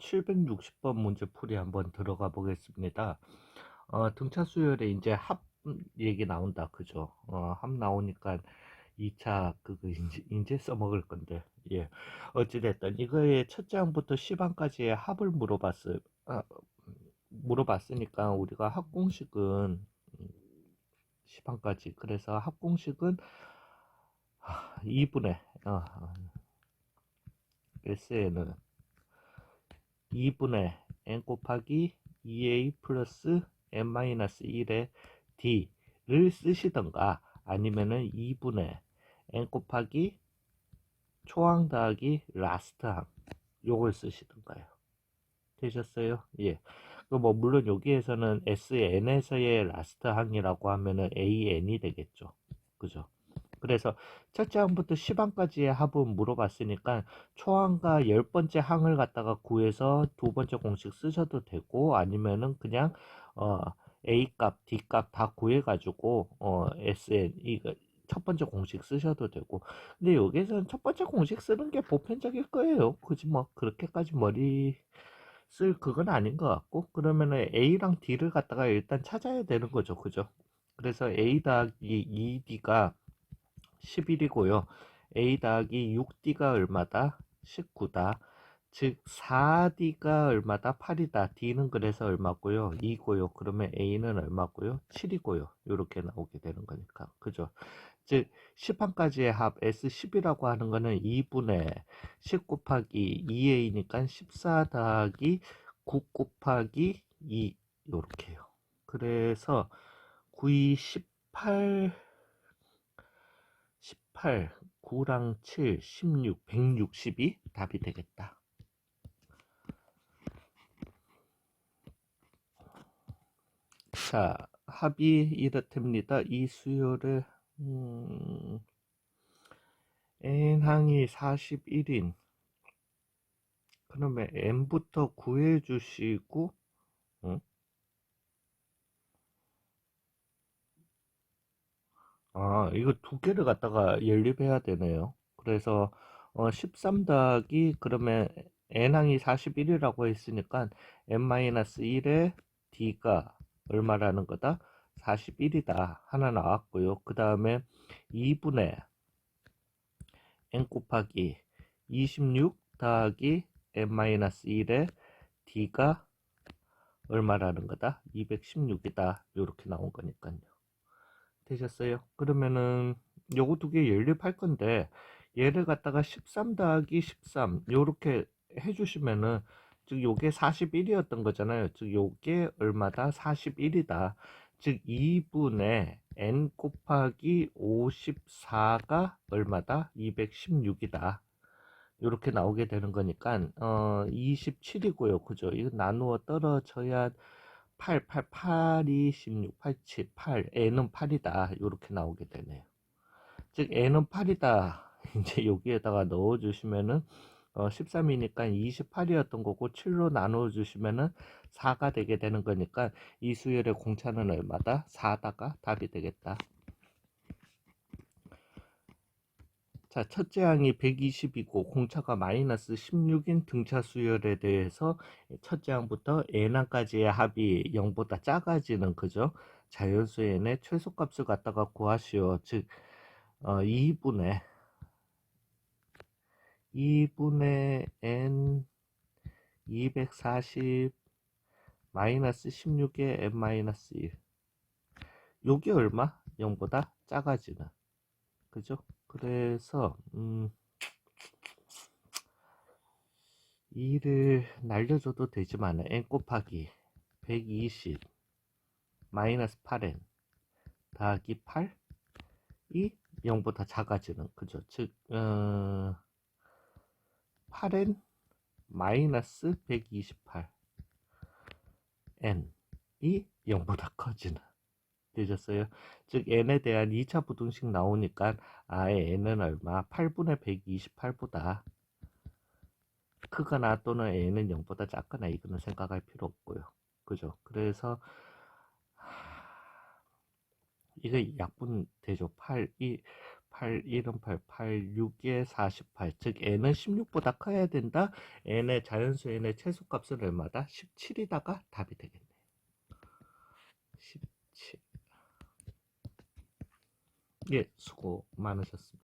1760번 문제풀이 한번 들어가 보겠습니다. 어, 등차 수열에 이제 합 얘기 나온다. 그죠? 어, 합 나오니까 2차 그거 이제, 이제 써먹을 건데. 예. 어찌됐든 이거의 첫째 항부터 10항까지의 합을 물어봤어요. 아, 물어봤으니까 우리가 합공식은 10항까지. 그래서 합공식은 2분의 어, S에는 2분의 n 곱하기 2a 플러스 n-1의 d를 쓰시던가 아니면은 2분의 n 곱하기 초항 더하기 라스트 항 요걸 쓰시던가요 되셨어요? 예. 그뭐 물론 여기에서는 sn에서의 라스트 항이라고 하면은 an이 되겠죠. 그죠? 그래서 첫째 항부터 10항까지의 합은 물어봤으니까 초항과 열 번째 항을 갖다가 구해서 두 번째 공식 쓰셔도 되고 아니면은 그냥 어 A 값, D 값 다 구해가지고 어 SN 이거 첫 번째 공식 쓰셔도 되고 근데 여기서는 첫 번째 공식 쓰는 게 보편적일 거예요. 그지 뭐 그렇게까지 머리 쓸 그건 아닌 것 같고 그러면은 A랑 D를 갖다가 일단 찾아야 되는 거죠. 그죠? 그래서 A 더하기 2D가 11이고요. A 더하기 6D가 얼마다? 19다. 즉 4D가 얼마다? 8이다. D는 그래서 얼마고요? 2고요. 그러면 A는 얼마고요? 7이고요. 이렇게 나오게 되는 거니까. 그죠? 즉 10항까지의 합 S10이라고 하는 거는 2분의 10 곱하기 2A니까 14 더하기 9 곱하기 2 이렇게요. 그래서 9이 18 18, 9랑 7, 16, 160이 답이 되겠다. 자, 합이 이렇답니다. 이 수요를 음, n항이 41인 그러면 n부터 구해 주시고 응? 아, 이거 두 개를 갖다가 연립해야 되네요. 그래서 어, 13 더하기 그러면 n항이 41이라고 했으니까 n-1의 d가 얼마라는 거다? 41이다. 하나 나왔고요. 그 다음에 2분의 n 곱하기 26 더하기 n-1의 d가 얼마라는 거다? 216이다. 이렇게 나온 거니까요. 되셨어요? 그러면은 요거 두 개 연립할 건데 얘를 갖다가 13 더하기 13 요렇게 해주시면은 즉 요게 41이었던 거잖아요. 즉 요게 얼마다? 41이다. 즉 2분의 n 곱하기 54가 얼마다? 216이다. 이렇게 나오게 되는 거니까 어 27이고요. 그죠? 이거 나누어 떨어져야 8, 8, 8이 16, 8, 7, 8, n은 8이다. 이렇게 나오게 되네요. 즉, n은 8이다. 이제 여기에다가 넣어주시면은, 어, 13이니까 28이었던 거고, 7로 나눠주시면은 4가 되게 되는 거니까, 이 수열의 공차는 얼마다? 4다가 답이 되겠다. 자, 첫째 항이 120이고 공차가 마이너스 16인 등차 수열에 대해서 첫째 항부터 n항까지의 합이 0보다 작아지는 그죠? 자연수 n의 최소값을 갖다가 구하시오. 즉 어, 2분의 2분의 n 240 마이너스 16의 n 마이너스 1 요게 얼마? 0보다 작아지는 그죠? 그래서 음, 2를 날려줘도 되지만 n 곱하기 120 마이너스 8n 더하기 8이 0보다 작아지는 그죠. 즉 어, 8n 마이너스 128 n이 0보다 커지는 되셨어요? 즉 n에 대한 2차 부등식 나오니까 아예 n은 얼마? 8분의 128보다 크거나 또는 n은 0보다 작거나 이거는 생각할 필요 없고요. 그죠? 그래서 이게 약분 되죠. 8, 이 8, 1은 8, 8, 6에 48. 즉, n은 16보다 커야 된다. n의 자연수 n의 최소값은 얼마다? 17이다가 답이 되겠네. 예, 수고 많으셨습니다.